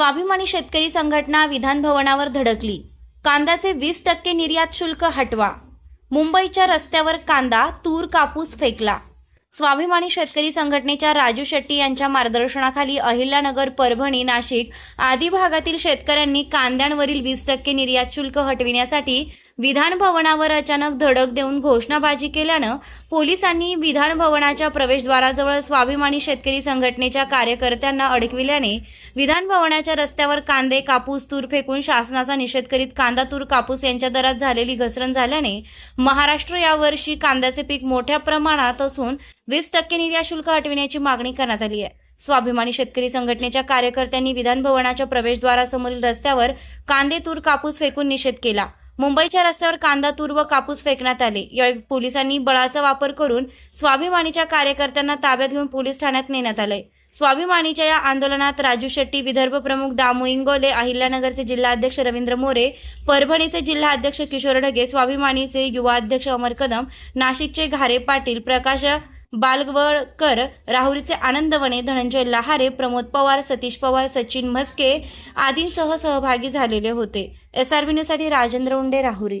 स्वाभिमानी शेतकरी संघटना विधानभवनावर धडकली. कांद्याचे वीस टक्के निर्यात शुल्क हटवा. मुंबईच्या रस्त्यावर कांदा तूर कापूस फेकला. स्वाभिमानी शेतकरी संघटनेच्या राजू शेट्टी यांच्या मार्गदर्शनाखाली अहिल्यानगर परभणी नाशिक आदी भागातील शेतकऱ्यांनी कांद्यांवरील वीस टक्के निर्यात शुल्क हटविण्यासाठी विधान भवनावर अचानक धडक देऊन घोषणाबाजी केल्यानं पोलिसांनी विधान भवनाच्या प्रवेशद्वाराजवळ स्वाभिमानी शेतकरी संघटनेच्या कार्यकर्त्यांना अडकविल्याने विधान भवनाच्या रस्त्यावर कांदे कापूस तूर फेकून शासनाचा निषेध करीत कांदा तूर कापूस यांच्या दरात झालेली घसरण झाल्याने महाराष्ट्र यावर्षी कांद्याचे पीक मोठ्या प्रमाणात असून वीस टक्के निर्यात शुल्क हटविण्याची मागणी करण्यात आली आहे. स्वाभिमानी शेतकरी संघटनेच्या कार्यकर्त्यांनी विधान भवनाच्या प्रवेशद्वारासमोरील रस्त्यावर कांदे तूर कापूस फेकून निषेध केला. मुंबईच्या रस्त्यावर कांदा तूर व कापूस फेकण्यात आले. यावेळी पोलिसांनी बळाचा वापर करून स्वाभिमानीच्या कार्यकर्त्यांना ताब्यात घेऊन पोलीस ठाण्यात नेण्यात आले. स्वाभिमानीच्या या आंदोलनात राजू शेट्टी विदर्भ प्रमुख दामू इंगोले अहिल्यानगरचे जिल्हाध्यक्ष रवींद्र मोरे परभणीचे जिल्हा अध्यक्ष किशोर ढगे स्वाभिमानीचे युवा अध्यक्ष अमर कदम नाशिकचे घारे पाटील प्रकाश बालवळकर राहुरीचे आनंदवणे धनंजय लहारे प्रमोद पवार सतीश पवार सचिन म्हस्के आदींसह सहभागी झालेले होते. एसआरबी न्यूजसाठी राजेंद्र उंडे राहुरी.